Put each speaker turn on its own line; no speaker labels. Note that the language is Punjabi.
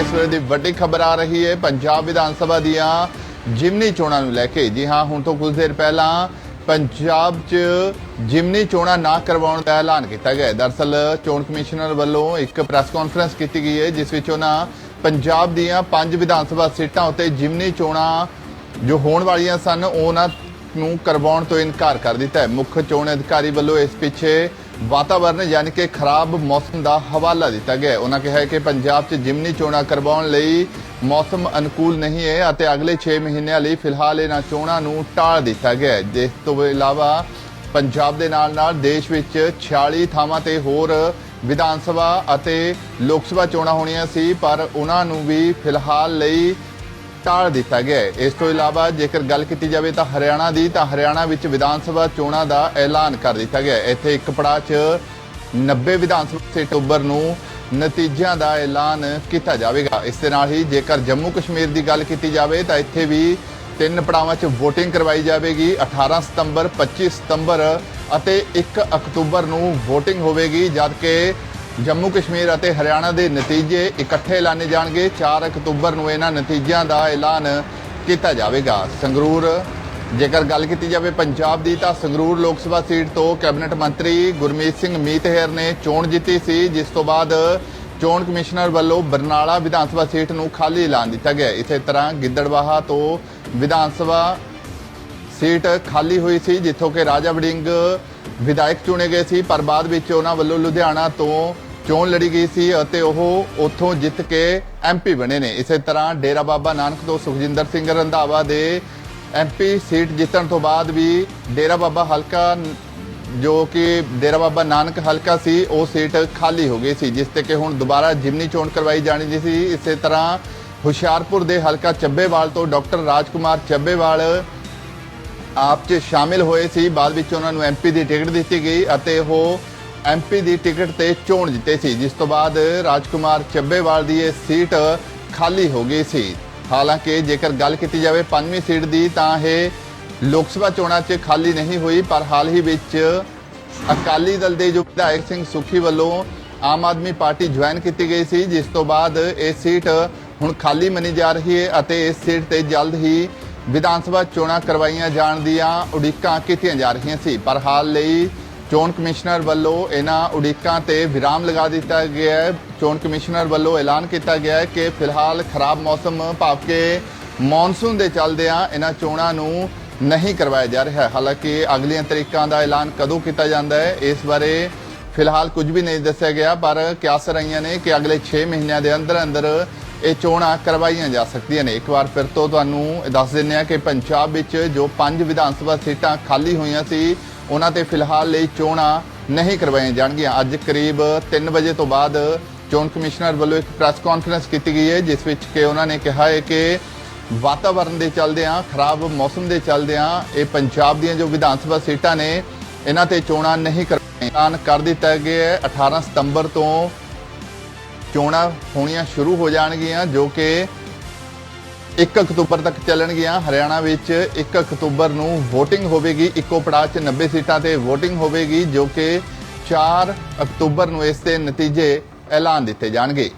ਇਸ ਵੇਲੇ ਦੀ ਵੱਡੀ ਖਬਰ ਆ ਰਹੀ ਹੈ। ਪੰਜਾਬ ਵਿਧਾਨ ਸਭਾ ਦੀਆਂ ਜਿਮਨੀ ਚੋਣਾਂ ਨੂੰ ਲੈ ਕੇ। ਜੀ ਹਾਂ, ਹੁਣ ਤੋਂ ਕੁਝ ਦੇਰ ਪਹਿਲਾਂ ਪੰਜਾਬ 'ਚ ਜਿਮਨੀ ਚੋਣਾਂ ਨਾ ਕਰਵਾਉਣ ਦਾ ਐਲਾਨ ਕੀਤਾ ਗਿਆ ਹੈ। ਦਰਅਸਲ ਚੋਣ ਕਮਿਸ਼ਨਰ ਵੱਲੋਂ ਇੱਕ ਪ੍ਰੈਸ ਕਾਨਫਰੰਸ ਕੀਤੀ ਗਈ ਹੈ, ਜਿਸ ਵਿੱਚ ਉਹਨਾਂ ਪੰਜਾਬ ਦੀਆਂ ਪੰਜ ਵਿਧਾਨ ਸਭਾ ਸੀਟਾਂ ਉੱਤੇ ਜਿਮਨੀ ਚੋਣਾਂ ਜੋ ਹੋਣ ਵਾਲੀਆਂ ਸਨ ਉਹਨਾਂ ਨੂੰ ਕਰਵਾਉਣ ਤੋਂ ਇਨਕਾਰ ਕਰ ਦਿੱਤਾ ਹੈ। ਮੁੱਖ ਚੋਣ ਅਧਿਕਾਰੀ ਵੱਲੋਂ ਇਸ ਪਿੱਛੇ ਵਾਤਾਵਰਣ ਯਾਨੀ ਕਿ ਖਰਾਬ ਮੌਸਮ ਦਾ ਹਵਾਲਾ ਦਿੱਤਾ ਗਿਆ ਉਹਨਾਂ ਕਿਹਾ ਕਿ ਪੰਜਾਬ 'ਚ ਜਿਮਨੀ ਚੋਣਾਂ ਕਰਵਾਉਣ ਲਈ ਮੌਸਮ ਅਨੁਕੂਲ ਨਹੀਂ ਹੈ ਅਤੇ ਅਗਲੇ 6 ਮਹੀਨਿਆਂ ਲਈ ਫਿਲਹਾਲ ਇਹਨਾਂ ਚੋਣਾਂ ਨੂੰ ਟਾਲ ਦਿੱਤਾ ਗਿਆ ਹੈ। ਜਿਸ ਤੋਂ ਇਲਾਵਾ ਪੰਜਾਬ ਦੇ ਨਾਲ ਨਾਲ ਦੇਸ਼ ਵਿੱਚ 46 ਥਾਵਾਂ ਤੇ ਹੋਰ ਵਿਧਾਨ ਸਭਾ ਅਤੇ ਲੋਕ ਸਭਾ ਚੋਣਾਂ ਹੋਣੀਆਂ ਸੀ, ਪਰ ਉਹਨਾਂ ਨੂੰ ਵੀ ਫਿਲਹਾਲ ਲਈ ਟਾਲ ਦਿੱਤਾ ਗਿਆ ਹੈ। ਇਸ ਤੋਂ ਇਲਾਵਾ ਜੇਕਰ ਗੱਲ ਕੀਤੀ ਜਾਵੇ ਤਾਂ ਹਰਿਆਣਾ ਦੀ, ਤਾਂ ਹਰਿਆਣਾ ਵਿੱਚ ਵਿਧਾਨ ਸਭਾ ਚੋਣਾਂ ਦਾ ਐਲਾਨ ਕਰ ਦਿੱਤਾ ਗਿਆ ਹੈ। ਇੱਥੇ ਇੱਕ ਪੜਾਅ 'ਚ 90 ਵਿਧਾਨ ਸਭਾ ਸੀਟ ਅਕਤੂਬਰ ਨੂੰ ਨਤੀਜਿਆਂ ਦਾ ਐਲਾਨ ਕੀਤਾ ਜਾਵੇਗਾ। ਇਸ ਦੇ ਨਾਲ ਹੀ ਜੇਕਰ ਜੰਮੂ ਕਸ਼ਮੀਰ ਦੀ ਗੱਲ ਕੀਤੀ ਜਾਵੇ ਤਾਂ ਇੱਥੇ ਵੀ ਤਿੰਨ ਪੜਾਵਾਂ 'ਚ VOTING ਕਰਵਾਈ ਜਾਵੇਗੀ। 18 ਸਤੰਬਰ 25 ਸਤੰਬਰ ਅਤੇ 1 ਅਕਤੂਬਰ ਨੂੰ VOTING ਹੋਵੇਗੀ ਜਦਕਿ ਜੰਮੂ ਕਸ਼ਮੀਰ ਅਤੇ ਹਰਿਆਣਾ ਦੇ ਨਤੀਜੇ ਇਕੱਠੇ ਐਲਾਨੇ ਜਾਣਗੇ। 4 ਅਕਤੂਬਰ ਨੂੰ ਇਹਨਾਂ ਨਤੀਜਿਆਂ ਦਾ ਐਲਾਨ ਕੀਤਾ ਜਾਵੇਗਾ। ਸੰਗਰੂਰ, ਜੇਕਰ ਗੱਲ ਕੀਤੀ ਜਾਵੇ ਪੰਜਾਬ ਦੀ, ਤਾਂ ਸੰਗਰੂਰ ਲੋਕ ਸਭਾ ਸੀਟ ਤੋਂ ਕੈਬਨਿਟ ਮੰਤਰੀ ਗੁਰਮੀਤ ਸਿੰਘ ਮੀਤਹਿਰ ਨੇ ਚੋਣ ਜਿੱਤੀ ਸੀ, ਜਿਸ ਤੋਂ ਬਾਅਦ ਚੋਣ ਕਮਿਸ਼ਨਰ ਵੱਲੋਂ ਬਰਨਾਲਾ ਵਿਧਾਨ ਸਭਾ ਸੀਟ ਨੂੰ ਖਾਲੀ ਐਲਾਨ ਦਿੱਤਾ ਗਿਆ। ਇਸੇ ਤਰ੍ਹਾਂ ਗਿੱਦੜਵਾਹਾ ਤੋਂ ਵਿਧਾਨ ਸਭਾ ਸੀਟ ਖਾਲੀ ਹੋਈ ਸੀ, ਜਿੱਥੋਂ ਕਿ ਰਾਜਾ ਵੜਿੰਗ ਵਿਧਾਇਕ ਚੁਣੇ ਗਏ ਸੀ, ਪਰ ਬਾਅਦ ਵਿੱਚ ਉਹਨਾਂ ਵੱਲੋਂ ਲੁਧਿਆਣਾ ਤੋਂ ਚੋਣ ਲੜੀ ਗਈ ਸੀ ਅਤੇ ਉਹ ਉੱਥੋਂ ਜਿੱਤ ਕੇ ਐਮਪੀ ਬਣੇ ਨੇ। ਇਸੇ ਤਰ੍ਹਾਂ ਡੇਰਾ ਬਾਬਾ ਨਾਨਕ ਤੋਂ ਸੁਖਜਿੰਦਰ ਸਿੰਘ ਰੰਧਾਵਾ ਦੇ ਐਮਪੀ ਸੀਟ ਜਿੱਤਣ ਤੋਂ ਬਾਅਦ ਵੀ ਡੇਰਾ ਬਾਬਾ ਹਲਕਾ ਜੋ ਕਿ ਡੇਰਾ ਬਾਬਾ ਨਾਨਕ ਹਲਕਾ ਸੀ, ਉਹ ਸੀਟ ਖਾਲੀ ਹੋ ਗਈ ਸੀ, ਜਿਸ ਤੇ ਕਿ ਹੁਣ ਦੁਬਾਰਾ ਜਿਮਨੀ ਚੋਣ ਕਰਵਾਈ ਜਾਣੀ ਸੀ। ਇਸੇ ਤਰ੍ਹਾਂ ਹੁਸ਼ਿਆਰਪੁਰ ਦੇ ਹਲਕਾ ਚੱਬੇਵਾਲ ਤੋਂ ਡਾਕਟਰ ਰਾਜਕੁਮਾਰ ਚੱਬੇਵਾਲ ਆਪ 'ਚ ਸ਼ਾਮਿਲ ਹੋਏ ਸੀ। ਬਾਅਦ ਵਿੱਚ ਉਹਨਾਂ ਨੂੰ ਐਮਪੀ ਦੀ ਟਿਕਟ ਦਿੱਤੀ ਗਈ ਅਤੇ ਉਹ ਐਮਪੀ ਦੀ ਟਿਕਟ ਤੇ ਚੋਣ ਜਿੱਤੇ ਸੀ, ਜਿਸ ਤੋਂ ਬਾਅਦ ਰਾਜਕੁਮਾਰ ਚੱਬੇਵਾਲ ਦੀ ਇਹ ਸੀਟ ਖਾਲੀ ਹੋ ਗਈ ਸੀ। ਹਾਲਾਂਕਿ ਜੇਕਰ ਗੱਲ ਕੀਤੀ ਜਾਵੇ ਪੰਜਵੀਂ ਸੀਟ ਦੀ, ਤਾਂ ਇਹ ਲੋਕ ਸਭਾ ਚੋਣਾਂ 'ਚ ਖਾਲੀ ਨਹੀਂ ਹੋਈ, ਪਰ ਹਾਲ ਹੀ ਵਿੱਚ ਅਕਾਲੀ ਦਲ ਦੇ ਜੋ ਵਿਧਾਇਕ ਸਿੰਘ ਸੁਖੀ ਵੱਲੋਂ ਆਮ ਆਦਮੀ ਪਾਰਟੀ ਜੁਆਇਨ ਕੀਤੀ ਗਈ ਸੀ, ਜਿਸ ਤੋਂ ਬਾਅਦ ਇਹ ਸੀਟ ਹੁਣ ਖਾਲੀ ਮੰਨੀ ਜਾ ਰਹੀ ਹੈ ਅਤੇ ਇਸ ਸੀਟ ਤੇ ਜਲਦ ਹੀ ਵਿਧਾਨ ਸਭਾ ਚੋਣਾਂ ਕਰਵਾਈਆਂ ਜਾਣ ਦੀਆਂ ਉਡੀਕਾਂ ਕੀਤੀਆਂ ਜਾ ਰਹੀਆਂ ਸੀ, ਪਰ ਹਾਲ ਲਈ ਚੋਣ ਕਮਿਸ਼ਨਰ ਵੱਲੋਂ ਇਹਨਾਂ ਉਡੀਕਾਂ ਤੇ ਵਿਰਾਮ ਲਗਾ ਦਿੱਤਾ ਗਿਆ ਹੈ। ਚੋਣ ਕਮਿਸ਼ਨਰ ਵੱਲੋਂ ਐਲਾਨ ਕੀਤਾ ਗਿਆ ਹੈ ਕਿ ਫਿਲਹਾਲ ਖਰਾਬ ਮੌਸਮ ਭਾਵ ਕਿ ਮੌਨਸੂਨ ਦੇ ਚੱਲਦਿਆਂ ਇਹਨਾਂ ਚੋਣਾਂ ਨੂੰ ਨਹੀਂ ਕਰਵਾਇਆ ਜਾ ਰਿਹਾ। ਹੈ ਹਾਲਾਂਕਿ ਅਗਲੀਆਂ ਤਰੀਕਾਂ ਦਾ ਐਲਾਨ ਕਦੋਂ ਕੀਤਾ ਜਾਂਦਾ ਹੈ, ਇਸ ਬਾਰੇ ਫਿਲਹਾਲ ਕੁਝ ਵੀ ਨਹੀਂ ਦੱਸਿਆ ਗਿਆ, ਪਰ ਕਿਆਸ ਰਹੀਆਂ ਨੇ ਕਿ ਅਗਲੇ 6 ਮਹੀਨਿਆਂ ਦੇ ਅੰਦਰ ਅੰਦਰ ਇਹ ਚੋਣਾਂ ਕਰਵਾਈਆਂ ਜਾ ਸਕਦੀਆਂ ਨੇ। ਇੱਕ ਵਾਰ ਫਿਰ ਤੋਂ ਤੁਹਾਨੂੰ ਇਹ ਦੱਸ ਦਿੰਦੇ ਹਾਂ ਕਿ ਪੰਜਾਬ ਵਿੱਚ ਜੋ ਪੰਜ ਵਿਧਾਨ ਸਭਾ ਸੀਟਾਂ ਖਾਲੀ ਹੋਈਆਂ ਸੀ, ਉਹਨਾਂ ਤੇ ਫਿਲਹਾਲ ਲਈ ਚੋਣਾਂ ਨਹੀਂ ਕਰਵਾਈਆਂ ਜਾਣਗੀਆਂ। ਅੱਜ ਕਰੀਬ 3 ਵਜੇ ਤੋਂ ਬਾਅਦ ਚੋਣ ਕਮਿਸ਼ਨਰ ਵੱਲੋਂ ਇੱਕ ਪ੍ਰੈਸ ਕਾਨਫਰੰਸ ਕੀਤੀ ਗਈ ਹੈ, ਜਿਸ ਵਿੱਚ ਕਿ ਉਹਨਾਂ ਨੇ ਕਿਹਾ ਹੈ ਕਿ ਵਾਤਾਵਰਣ ਦੇ ਚੱਲਦਿਆਂ ਖਰਾਬ ਮੌਸਮ ਦੇ ਚੱਲਦਿਆਂ ਇਹ ਪੰਜਾਬ ਦੀਆਂ ਜੋ ਵਿਧਾਨ ਸਭਾ ਸੀਟਾਂ ਨੇ, ਇਹਨਾਂ ਤੇ ਚੋਣਾਂ ਨਹੀਂ ਕਰਵਾਈਆਂ ਐਲਾਨ ਕਰ ਦਿੱਤਾ ਗਿਆ ਹੈ 18 ਸਤੰਬਰ ਤੋਂ ਚੋਣਾਂ ਹੋਣੀਆਂ ਸ਼ੁਰੂ ਹੋ ਜਾਣਗੀਆਂ, ਜੋ ਕਿ 1 ਅਕਤੂਬਰ ਤੱਕ ਚੱਲਣਗੀਆਂ। ਹਰਿਆਣਾ ਵਿੱਚ 1 ਅਕਤੂਬਰ ਨੂੰ VOTING ਹੋਵੇਗੀ। ਇੱਕੋ ਪੜਾਅ 'ਚ 90 ਸੀਟਾਂ ਤੇ VOTING ਹੋਵੇਗੀ, ਜੋ ਕਿ 4 ਅਕਤੂਬਰ ਨੂੰ ਇਸ ਦੇ ਨਤੀਜੇ ਐਲਾਨ ਦਿੱਤੇ ਜਾਣਗੇ।